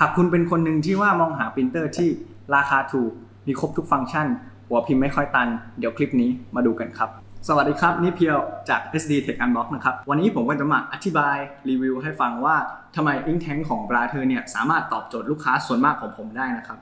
หากคุณเป็นคนหนึ่งที่ว่ามองหาปรินเตอร์ที่ราคาถูก มีครบทุกฟังก์ชัน หัวพิมพ์ไม่ค่อยตัน เดี๋ยวคลิปนี้มาดูกันครับ สวัสดีครับ นี่เพียวจาก SD Tech Unbox นะครับ วันนี้ผมก็จะมาอธิบายรีวิวให้ฟังว่าทำไม Ink Tank ของบราเธอร์เนี่ยสามารถตอบโจทย์ลูกค้าส่วนมากของผมได้นะครับ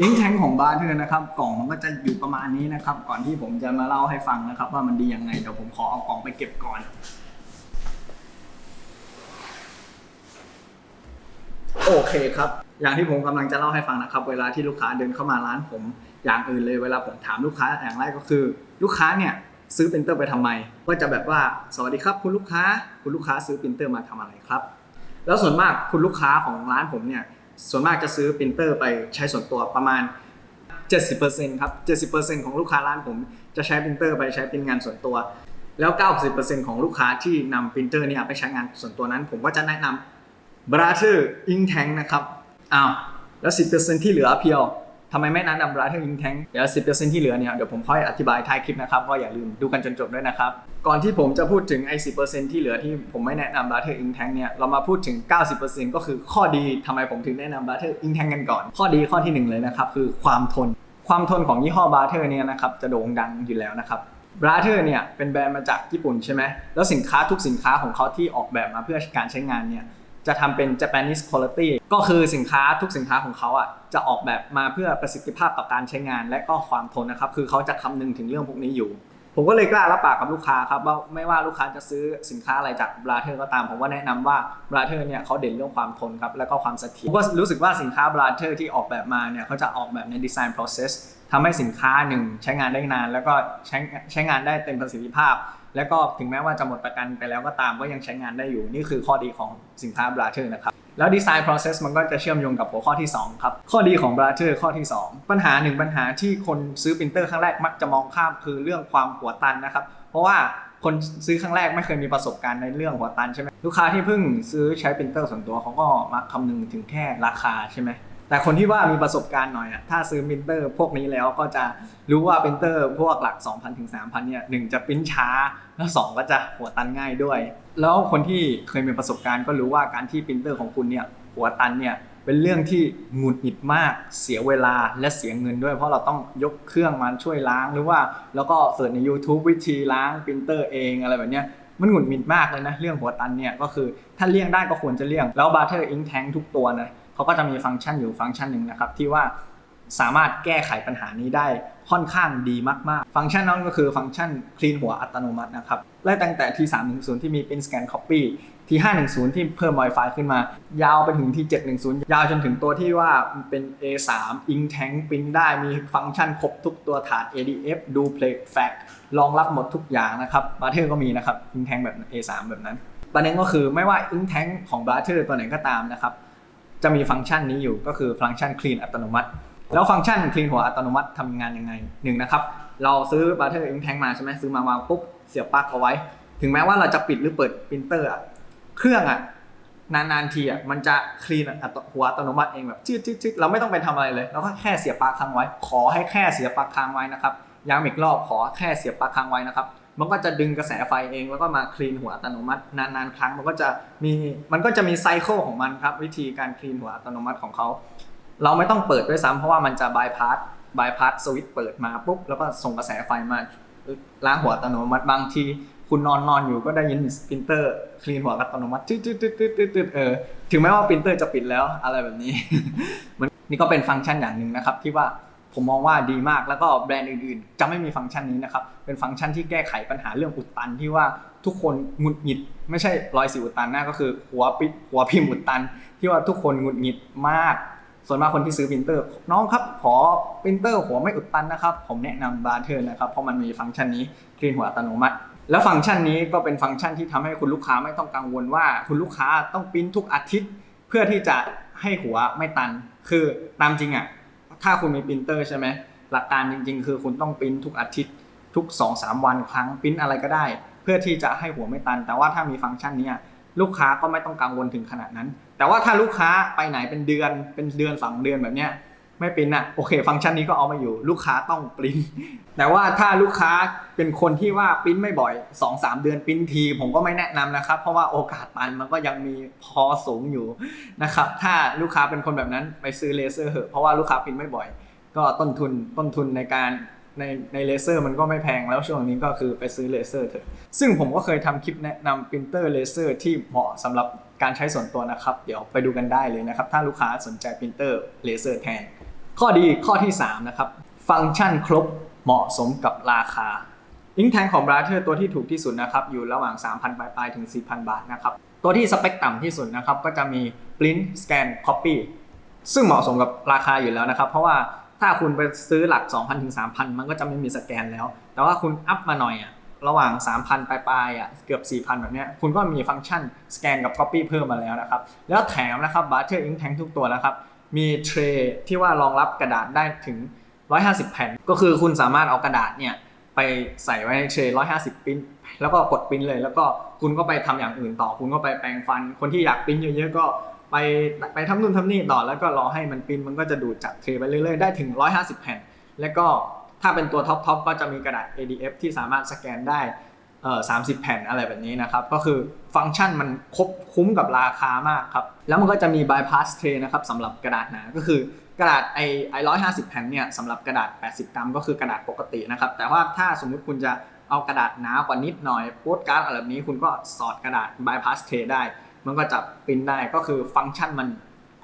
อิงแทงของบร์เทอร์นะครับกล่องมันก็จะอยู่ประมาณนี้นะครับก่อนที่ผมจะมาเล่าให้ฟังนะครับว่ามันดียังไงเดี๋ยวผมขอเอากล่องไปเก็บก่อน โอเคครับ อย่างที่ผมกำลังจะเล่าให้ฟังนะครับ เวลาที่ลูกค้าเดินเข้ามาร้านผมอย่างอื่นเลยเวลาผมถามลูกค้าอย่างแรกก็คือ ลูกค้าเนี่ยซื้อปรินเตอร์ไปทำไม ก็จะแบบว่าสวัสดีครับ คุณลูกค้า คุณลูกค้าซื้อปรินเตอร์มาทำอะไรครับ แล้วส่วนมากคุณลูกค้าของร้านผมเนี่ยส่วนมากจะซื้อปรินเตอร์ไปใช้ส่วนตัวประมาณ 70%ครับ 70%ของลูกค้าร้านผมจะใช้ปรินเตอร์ไปใช้เป็นงานส่วนตัว แล้ว 90%ของลูกค้าที่นำปรินเตอร์เนี่ยไปใช้งานส่วนตัวนั้น ผมก็จะแนะนำ Brother Ink Tank นะครับอ้าวแล้ว10%ที่เหลือเพียวทำไมไม่แนะนำ Brother Ink Tank เดี๋ยว10%ที่เหลือเนี่ยเดี๋ยวผมค่อยอธิบายท้ายคลิปนะครับก็อย่าลืมดูกันจนจบด้วยนะครับ ก่อนที่ผมจะพูดถึงไอ้10%ที่เหลือที่ผมไม่แนะนำ Brother Ink Tank เนี่ยเรามาพูดถึง 90%ก็คือข้อดีทำไมผมถึงแนะนำ Brother Ink Tank กันก่อน ข้อดีข้อที่หนึ่งเลยนะครับคือความทน ความทนของยี่ห้อ Brother เนี่ยนะครับจะโด่งดังอยู่แล้วนะครับบราเธอร์เนี่ยเป็นแบรนด์มาจากญี่ปุ่นใช่ไหมแล้วสินค้าทุกสินค้าของเขาที่ออกแบบมาเพื่อการใช้งานเนี่ย จะทำเป็น Japanese quality ก็คือสินค้าทุกสินค้าของเขาอะจะออกแบบมาเพื่อประสิทธิภาพต่อการใช้งาน และก็ความทนนะครับคือเขาจะคำนึงถึงเรื่องพวกนี้อยู่ ผมก็เลยกล้ารับปากกับลูกค้าครับว่าไม่ว่าลูกค้าจะซื้อสินค้าอะไรจากบราเธอร์ก็ตามผมก็แนะนำว่าบราเธอร์เนี่ยเขาเด่นเรื่องความทนครับแล้วก็ความเสถียรผมก็รู้สึกว่าสินค้าบราเธอร์ที่ออกแบบมาเนี่ยเขาจะออกแบบในดีไซน์ process ทำให้สินค้าหนึ่งใช้งานได้นาน แล้วก็ใช้ใช้งานได้เต็มประสิทธิภาพ แล้วก็ถึงแม้ว่าจะหมดประกันไปแล้วก็ตามก็ยังใช้งานได้อยู่ นี่คือข้อดีของสินค้า b r a t h e r นะครับแล้วดีไซน์ process มันก็จะเชื่อมโยงกับหัวข้อที่ 2 ครับ ข้อดีของ b r a t h e r ข้อที่ 2 ปัญหาหนึ่งปัญหาที่คนซื้อปรินเตอร์ครั้งแรกมักจะมองข้ามคือเรื่องความหัวตันนะครับ เพราะว่าคนซื้อครั้งแรกไม่เคยมีประสบการณ์ในเรื่องหัวตันใช่ไหมลูกค้าที่เพิ่งซื้อใช้ปรินเตอร์ส่วนตัวเขาก็มักคำนึงถึงแค่ราคาใช่ไหม แต่คนที่ว่ามีประสบการณ์หน่อยอะถ้าซื้อปรินเตอร์พวกนี้แล้วก็จะรู้ว่าปรินเตอร์พวกหลัก 2,000ถึง3,000เนี่ยหนึ่งจะปิ้นช้า แล้วสองก็จะหัวตันง่ายด้วย แล้วคนที่เคยมีประสบการณ์ก็รู้ว่าการที่ปรินเตอร์ของคุณเนี่ยหัวตันเนี่ยเป็นเรื่องที่หงุดหงิดมาก เสียเวลาและเสียเงินด้วย เพราะเราต้องยกเครื่องมาช่วยล้างหรือว่า แล้วก็เสิร์ชใน YouTube วิธีล้างปรินเตอร์เองอะไรแบบเนี้ยมันหงุดหงิดมากเลยนะ เรื่องหัวตันเนี่ยก็คือถ้าเลี่ยงได้ก็ควรจะเลี่ยง แล้ว Butter Ink Tank ทุกตัวนะ เขาก็จะมีฟังก์ชันอยู่ฟังก์ชันหนึ่งนะครับที่ว่าสามารถแก้ไขปัญหานี้ได้ค่อนข้างดีมากๆ ฟังก์ชันนั้นก็คือฟังก์ชันคลีนหัวอัตโนมัตินะครับไล่ตั้งแต่ T310 ที่มี Print Scan Copy T510 ที่เพิ่ม Wi-Fi ขึ้นมา ยาวไปถึง T710 ยาวจนถึงตัวที่ว่าเป็น A3 Ink Tank ปริ้นได้มีฟังก์ชันครบทุกตัวถาด ADF Duplex Fact รองรับหมดทุกอย่างนะครับ b า r เ e r ก็มีนะครับ Ink Tank แบบ A3 แบบนั้น ประเด็นก็คือไม่ว่า Ink Tank ของ b า r เ e r ตัวไหนก็ตามนะครับ จะมีฟังก์ชันนี้อยู่ก็คือฟังก์ชัน Clean อัตโนมัติ แล้วฟังก์ชัน Clean หัวอัตโนมัติทำงานยังไงหนึ่งนะครับ เราซื้อ b า r เ e r Ink Tank มาใช่ไหมซื้อมาวางปุ๊บเสียบปลั๊กเอาไว้ ถึงแม้ว่าเราจะปิดหรือเปิดปรินเตอร์อะเครื่องอะนานๆทีอะมันจะคลีนหัวอัตโนมัติเองแบบชืดๆๆเราไม่ต้องไปทำอะไรเลยเราก็แค่เสียบปลั๊กค้างไว้ ขอให้แค่เสียบปลั๊กค้างไว้นะครับย้ำอีกรอบขอแค่เสียบปลั๊กค้างไว้นะครับ มันก็จะดึงกระแสไฟเองแล้วก็มาคลีนหัวอัตโนมัตินานๆ ครั้งมันก็จะมีมันก็จะมีไซเคิลของมันครับ วิธีการคลีนหัวอัตโนมัติของเขา เราไม่ต้องเปิดด้วยซ้ำเพราะว่ามันจะบายพาสบายพาสสวิตช์เปิดมาปุ๊บแล้วก็ส่งกระแสไฟมาล้างหัวอัตโนมัติบางทีคุณนอนนอนอยู่ก็ได้ยินปรินเตอร์คลีนหัวอัตโนมัติตืดตืดตืดตืดตืดเออถึงแม้ว่าปรินเตอร์จะปิดแล้วอะไรแบบนี้มันนี่ก็เป็นฟังก์ชันอย่างหนึ่งนะครับที่ว่า ผมมองว่าดีมากแล้วก็แบรนด์อื่นๆ จะไม่มีฟังก์ชันนี้นะครับ เป็นฟังก์ชันที่แก้ไขปัญหาเรื่องอุดตันที่ว่าทุกคนหงุดหงิด ไม่ใช่รอยสิวอุดตันนะก็คือหัวปิดหัวพิมพ์อุดตัน ที่ว่าทุกคนหงุดหงิดมาก ส่วนมากคนที่ซื้อปรินเตอร์น้องครับขอปรินเตอร์หัวไม่อุดตันนะครับ ผมแนะนำบาร์เทอร์นะครับเพราะมันมีฟังก์ชันนี้คลีนหัวอัตโนมัติแล้วฟังก์ชันนี้ก็เป็นฟังก์ชันที่ทำให้คุณลูกค้าไม่ต้องกังวลว่าคุณลูกค้าต้องปริ้นทุกอาทิตย์ เพื่อที่จะให้หัวไม่ตัน คือตามจริงอะ ถ้าคุณมีปรินเตอร์ใช่ไหมหลักการจริง ๆ คือคุณต้องปริ้นทุกอาทิตย์ทุก 2-3 วันครั้งปริ้นอะไรก็ได้ เพื่อที่จะให้หัวไม่ตัน แต่ว่าถ้ามีฟังก์ชันนี้ลูกค้าก็ไม่ต้องกังวลถึงขนาดนั้น แต่ว่าถ้าลูกค้าไปไหนเป็นเดือนเป็นเดือนสองเดือนแบบเนี้ย ไม่ปริ้นอะโอเค ฟังก์ชันนี้ก็เอามาอยู่ ลูกค้าต้องปริ้น แต่ว่าถ้าลูกค้าเป็นคนที่ว่าปริ้นไม่บ่อย 2-3 เดือนปริ้นที ผมก็ไม่แนะนำนะครับ เพราะว่าโอกาสตันมันก็ยังมีพอสูงอยู่นะครับ ถ้าลูกค้าเป็นคนแบบนั้นไปซื้อเลเซอร์เหอะเพราะว่าลูกค้าปริ้นไม่บ่อย ก็ต้นทุนต้นทุนในการในในเลเซอร์มันก็ไม่แพงแล้วช่วงนี้ก็คือไปซื้อเลเซอร์เถอะ ซึ่งผมก็เคยทำคลิปแนะนำปรินเตอร์เลเซอร์ที่เหมาะสำหรับการใช้ส่วนตัวนะครับ เดี๋ยวไปดูกันได้เลยนะครับ ถ้าลูกค้าสนใจปรินเตอร์เลเซอร์แทน ข้อดีข้อที่ 3 นะครับ ฟังก์ชันครบเหมาะสมกับราคาอิงแทงของบราเธอร์ตัวที่ถูกที่สุดนะครับ อยู่ระหว่าง 3,000 ปลายๆถึง 4,000 บาทนะครับ ตัวที่สเปคต่ำที่สุดนะครับ ก็จะมี Print Scan Copy ซึ่งเหมาะสมกับราคาอยู่แล้วนะครับ เพราะว่าถ้าคุณไปซื้อหลัก 2,000 ถึง 3,000 มันก็จะไม่มีสแกนแล้ว แต่ว่าคุณอัพมาหน่อยอะระหว่าง 3,000 ปลายๆอะเกือบ 4,000 แบบเนี้ยคุณก็มีฟังก์ชันสแกนกับ Copy เพิ่มมาแล้วนะครับ แล้วแถมนะครับ Butter Ink Tank ทุกตัวนะครับ มีเทรที่ว่ารองรับกระดาษได้ถึง 150 แผ่น ก็คือคุณสามารถเอากระดาษเนี่ยไปใส่ไว้ในเทรย150 ปิ้น แล้วก็กดปิ้นเลย แล้วก็คุณก็ไปทำอย่างอื่นต่อ คุณก็ไปแปรงฟัน คนที่อยากปิ้นเยอะๆก็ไปไปทำนู่นทำนี่ต่อ แล้วก็รอให้มันปิ้นมันก็จะดูดจากเทรไปเรื่อยๆ ได้ถึง 150 แผ่น แล้วก็ถ้าเป็นตัวท็อปๆก็จะมีกระดาษ ADF ที่สามารถสแกนได้ เอ่อ30แผ่นอะไรแบบนี้นะครับ ก็คือฟังก์ชันมันครบคุ้มกับราคามากครับ แล้วมันก็จะมี bypass tray นะครับสำหรับกระดาษหนา ก็คือกระดาษไอไอร้อยห้าสิบแผ่นเนี่ยสำหรับกระดาษ 80 กรัม ก็คือกระดาษปกตินะครับ แต่ว่าถ้าสมมุติคุณจะเอากระดาษหนากว่านิดหน่อยโปสการ์ดอะไรแบบนี้คุณก็สอดกระดาษ bypass tray ได้ มันก็จะปริ้นได้ก็คือฟังก์ชันมัน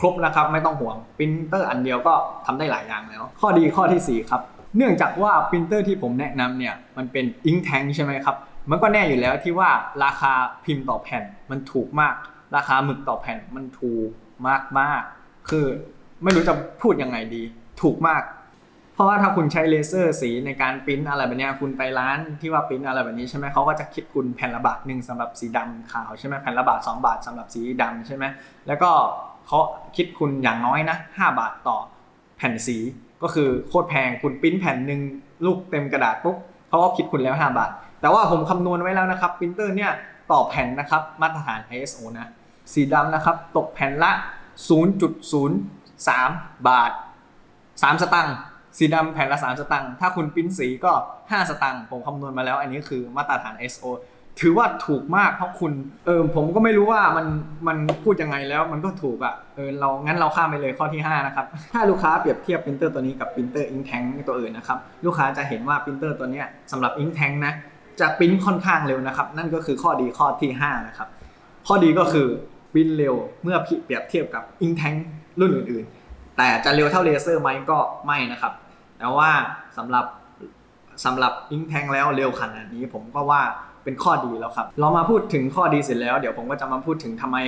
ครบนะครับไม่ต้องห่วงปรินเตอร์อันเดียวก็ทำได้หลายอย่างแล้ว ข้อดีข้อทีสี่4ครับ เนื่องจากว่าปรินเตอร์ที่ผมแนะนำเนี่ยมันเป็น ink tank ใช่ไหมครับ มันก็แน่อยู่แล้วที่ว่าราคาพิมพ์ต่อแผ่นมันถูกมาก ราคาหมึกต่อแผ่นมันถูกมากมากคือไม่รู้จะพูดยังไงดี ถูกมาก เพราะว่าถ้าคุณใช้เลเซอร์สีในการปริ้นอะไรแบบนี้คุณไปร้านที่ว่าปริ้นอะไรแบบนี้ใช่ไหมเขาก็จะคิดคุณแผ่นละบาทหนึ่งสำหรับสีดำขาวใช่ไหมแผ่นละบาท2บาทสำหรับสีดำใช่ไหมแล้วก็เขาคิดคุณอย่างน้อยนะ5บาทต่อแผ่นสี ก็คือโคตรแพงคุณปิ้นแผ่นหนึ่งลูกเต็มกระดาษปุ๊บเขาก็คิดคุณแล้ว 5 บาท แต่ว่าผมคำนวณไว้แล้วนะครับปรินเตอร์เนี่ยต่อแผ่นนะครับมาตรฐาน ISO นะสีดำนะครับตกแผ่นละ 0.03 บาท 3 สตังค์สีดำแผ่นละ 3 สตังค์ถ้าคุณปิ้นสีก็ 5 สตังค์ผมคำนวณมาแล้ว อันนี้คือมาตรฐาน ISO ถือว่าถูกมากเพราะคุณ เออผมก็ไม่รู้ว่ามันมันพูดยังไงแล้วมันก็ถูกอะ่ะเออเรางั้นเราข้ามไปเลยข้อที่ 5 นะครับ ถ้าลูกค้าเปรียบเทียบปรินเตอร์ตัวนี้กับปรินเตอร์อิงแทงตัวอื่นนะครับ ลูกค้าจะเห็นว่าปรินเตอร์ตัวเนี้ยสำหรับอิงแทงนะจะปริ้นค่อนข้างเร็วนะครับ นั่นก็คือข้อดีข้อที่ 5 นะครับ ข้อดีก็คือปริ้นเร็วเมื่อเปรียบเทียบกับอิงแทงรุ่นอื่น ๆ แต่จะเร็วเท่าเลเซอร์ไหมก็ไม่นะครับ แต่ว่าสำหรับสำหรับอิงแทงแล้วเร็วขนาดนี้ผมก็ว่า เป็นข้อดีแล้วครับ เรามาพูดถึงข้อดีเสร็จแล้ว เดี๋ยวผมก็จะมาพูดถึงทำไม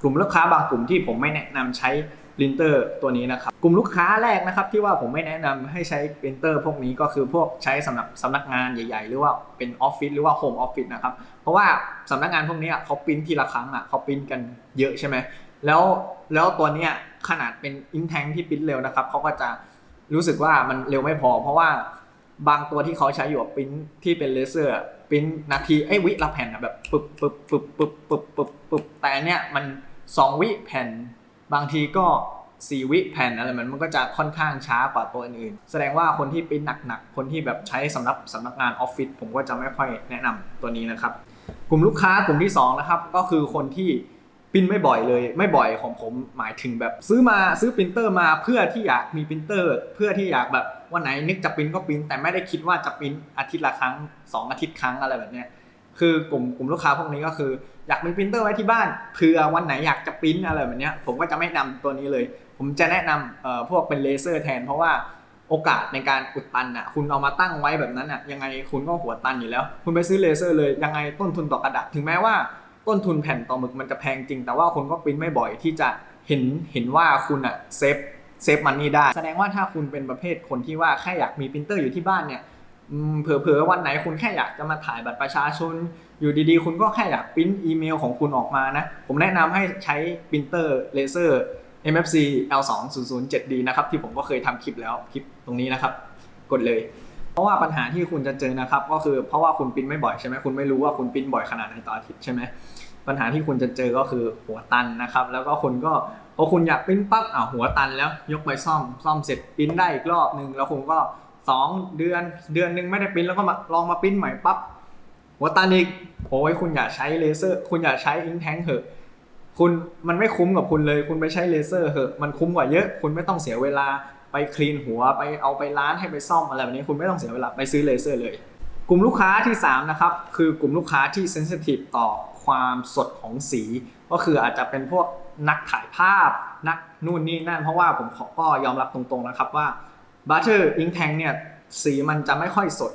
กลุ่มลูกค้าบางกลุ่มที่ผมไม่แนะนำใช้ปรินเตอร์ตัวนี้นะครับ กลุ่มลูกค้าแรกนะครับที่ว่าผมไม่แนะนำให้ใช้ปรินเตอร์พวกนี้ก็คือพวกใช้สำหรับสำนักงานใหญ่ ๆ หรือว่าเป็นออฟฟิศหรือว่าโฮมออฟฟิศนะครับ เพราะว่าสำนักงานพวกนี้เขาปริ้นทีละครั้งอะเขาปริ้นกันเยอะใช่ไหมแล้วแล้วตัวเนี้ยขนาดเป็นอินแทงที่ปริ้นเร็วนะครับเขาก็จะรู้สึกว่ามันเร็วไม่พอ เพราะว่าบางตัวที่เขาใช้อยู่ปริ้นที่เป็นเลเซอร์ ปริ้นนาทีไอ้วิละแผ่นอะแบบปึ๊บปึ๊บปึ๊บปึ๊บปึ๊บปึ๊บปึ๊บแต่อันเนี้ยมันสองวิแผ่น บางทีก็สี่วิแผ่นอะไรมันมันก็จะค่อนข้างช้ากว่าตัวอื่นๆ แสดงว่าคนที่ปริ้นหนักๆ คนที่แบบใช้สำหรับสำนักงานออฟฟิศผมก็จะไม่ค่อยแนะนำตัวนี้นะครับ กลุ่มลูกค้ากลุ่มที่สองนะครับก็คือคนที่ปิ้นไม่บ่อยเลย ไม่บ่อยของผมหมายถึงแบบซื้อมาซื้อปรินเตอร์มาเพื่อที่อยากมีปรินเตอร์ เพื่อที่อยากแบบ วันไหนนึกจะปริ้นก็ปริ้นแต่ไม่ได้คิดว่าจะปริ้นอาทิตย์ละครั้งสองอาทิตย์ครั้งอะไรแบบเนี้ยคือกลุ่มกลุ่มลูกค้าพวกนี้ก็คืออยากมีปรินเตอร์ไว้ที่บ้านเผื่อวันไหนอยากจะปริ้นอะไรแบบเนี้ยผมก็จะไม่นำตัวนี้เลย ผมจะแนะนำเอ่อพวกเป็นเลเซอร์แทน เพราะว่าโอกาสในการอุดตันอะคุณเอามาตั้งไว้แบบนั้นอะยังไงคุณก็หัวตันอยู่แล้ว คุณไปซื้อเลเซอร์เลยยังไงต้นทุนต่อกระดาษถึงแม้ว่าต้นทุนแผ่นต่อหมึกมันจะแพงจริง แต่ว่าคุณก็ปริ้นไม่บ่อยที่จะเห็นเห็นว่าคุณอะเซฟ เซฟมันนี่ได้ แสดงว่าถ้าคุณเป็นประเภทคนที่ว่าแค่อยากมีปรินเตอร์อยู่ที่บ้านเนี่ยเผลอๆวันไหนคุณแค่อยากจะมาถ่ายบัตรประชาชน อยู่ดีๆ คุณก็แค่อยากปริ้นอีเมลของคุณออกมานะ ผมแนะนำให้ใช้ปรินเตอร์เลเซอร์ MFC L2007D นะครับที่ผมก็เคยทำคลิปแล้วคลิปตรงนี้นะครับ กดเลย เพราะว่าปัญหาที่คุณจะเจอนะครับ ก็คือเพราะว่าคุณปริ้นไม่บ่อยใช่ไหมคุณไม่รู้ว่าคุณปริ้นบ่อยขนาดไหนต่ออาทิตย์ใช่ไหมปัญหาที่คุณจะเจอก็คือหัวตันนะครับ แล้วก็คุณก็ พอคุณอยากปิ้นปั๊บอ่าหัวตันแล้วยกไปซ่อมซ่อมเสร็จปิ้นได้อีกรอบหนึ่งแล้วคุณก็สองเดือนเดือนหนึ่งไม่ได้ปิ้นแล้วก็มาลองมาปิ้นใหม่ปั๊บหัวตันอีกโอ้ยคุณอย่าใช้เลเซอร์ คุณอย่าใช้อิงแทงเหอะคุณมันไม่คุ้มกับคุณเลย คุณไปใช้เลเซอร์เหอะมันคุ้มกว่าเยอะ คุณไม่ต้องเสียเวลาไปคลีนหัวไปเอาไปล้างให้ไปซ่อมอะไรแบบนี้คุณไม่ต้องเสียเวลาไปซื้อเลเซอร์เลย กลุ่มลูกค้าที่3นะครับคือกลุ่มลูกค้าที่เซนซิทีฟต่อความสดของสี ก็คืออาจจะเป็นพวก นักถ่ายภาพ นักนู่นนี่นั่น เพราะว่าผมขอก็ยอมรับตรงๆนะครับว่าบัตเตอร์อิงแทงเนี่ยสีมันจะไม่ค่อยสด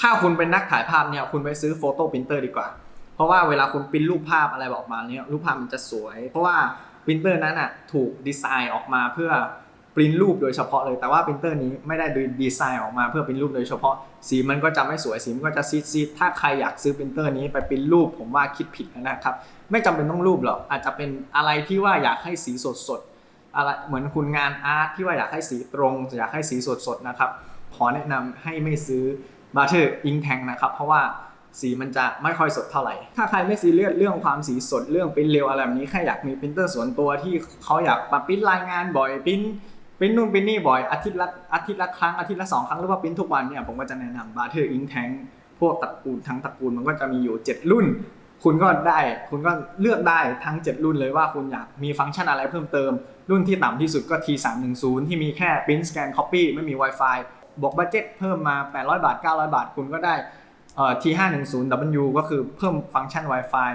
ถ้าคุณเป็นนักถ่ายภาพเนี่ยคุณไปซื้อโฟโต้พิมพ์เตอร์ดีกว่า เพราะว่าเวลาคุณพิมพ์รูปภาพอะไรออกมาเนี่ยรูปภาพมันจะสวย เพราะว่าพิมพ์เตอร์นั้นอะถูกดีไซน์ออกมาเพื่อ ปริ้นรูปโดยเฉพาะเลยแต่ว่าปรินเตอร์นี้ไม่ได้ดีไซน์ออกมาเพื่อปริ้นรูปโดยเฉพาะ สีมันก็จะไม่สวยสีมันก็จะซีดๆถ้าใครอยากซื้อปรินเตอร์นี้ไปปริ้นรูปผมว่าคิดผิดนะครับ ไม่จำเป็นต้องรูปหรอกอาจจะเป็นอะไรที่ว่าอยากให้สีสดๆอะไรเหมือนคุณงานอาร์ตที่ว่าอยากให้สีตรง อยากให้สีสดๆนะครับขอแนะนำให้ไม่ซื้อ Butter Ink Tank นะครับ เพราะว่าสีมันจะไม่ค่อยสดเท่าไหร่ ถ้าใครไม่ซีเรียสเรื่องความสีสดเรื่องปริ้นเร็วอะไรแบบนี้แค่อยากมีปรินเตอร์ส่วนตัวที่เขาอยากมาปริ้นรายงานบ่อยปริ้น ปริ้นนู่นปริ้นนี่บ่อยอาทิตย์ละอาทิตย์ละครั้งอาทิตย์ละสองครั้งหรือว่าปริ้นทุกวันเนี่ยผมก็จะแนะนำ Butter Ink Tank พวกตระกูลทั้งตระกูลมันก็จะมีอยู่ 7 รุ่น คุณก็ได้คุณก็เลือกได้ทั้ง 7 รุ่นเลยว่าคุณอยากมีฟังก์ชันอะไรเพิ่มเติม รุ่นที่ต่ำที่สุดก็ T310 ที่มีแค่ print scan copy ไม่มี Wi-Fi บวกบัตเจ็ตเพิ่มมา 800 บาท 900 บาท คุณก็ได้เอ่อ T510W ก็คือเพิ่มฟังก์ชัน Wi-Fi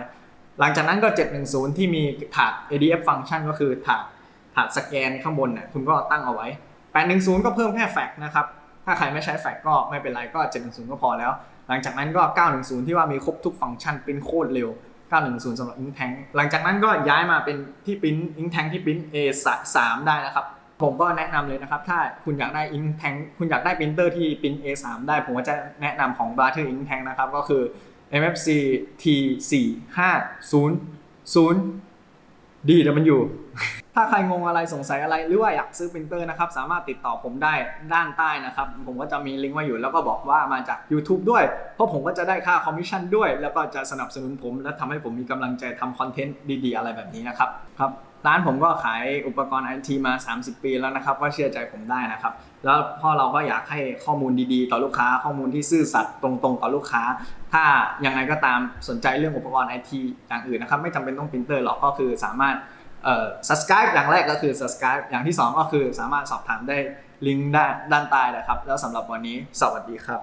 หลังจากนั้นก็ 710 ที่มีถาด ADF ฟังก์ชันก็คือถาด ถาดสแกนข้างบนน่ะคุณก็ตั้งเอาไว้ 810 ก็เพิ่มแค่แฟกนะครับ ถ้าใครไม่ใช้แฟกก็ไม่เป็นไรก็ 710 ก็พอแล้ว หลังจากนั้นก็ 910 ที่ว่ามีครบทุกฟังก์ชันปริ้นโคตรเร็ว 910สำหรับ Ink Tank หลังจากนั้นก็ย้ายมาเป็นที่ปริ้น Ink Tank ที่ปริ้น A3 ได้นะครับ ผมก็แนะนำเลยนะครับ ถ้าคุณอยากได้ Ink Tank คุณอยากได้ปรินเตอร์ที่ปริ้น A3 ได้ ผมก็จะแนะนำของ Butter Ink Tank นะครับก็คือ MFC T4500 DW ถ้าใครงงอะไรสงสัยอะไรหรือว่าอยากซื้อปรินเตอร์นะครับสามารถติดต่อผมได้ด้านใต้นะครับ ผมก็จะมีลิงก์ไว้อยู่แล้วก็บอกว่ามาจาก YouTube ด้วย เพราะผมก็จะได้ค่าคอมมิชชั่นด้วย แล้วก็จะสนับสนุนผม และทำให้ผมมีกำลังใจทำคอนเทนต์ดีๆ อะไรแบบนี้นะครับครับร้านผมก็ขายอุปกรณ์ไอทีมา 30 ปีแล้วนะครับก็เชื่อใจผมได้นะครับ แล้วพ่อเราก็อยากให้ข้อมูลดีๆ ต่อลูกค้า ข้อมูลที่ซื่อสัตย์ตรงๆ ต่อลูกค้า ถ้ายังไงก็ตามสนใจเรื่องอุปกรณ์ไอทีอย่างอื่นนะครับ ไม่จำเป็นต้องปรินเตอร์หรอกก็คือสามารถ เอ่อ subscribe อย่างแรกก็คือ subscribe อย่างที่สองก็คือสามารถสอบถามได้ลิงก์ด้านด้านใต้นะครับ แล้วสำหรับวันนี้สวัสดีครับ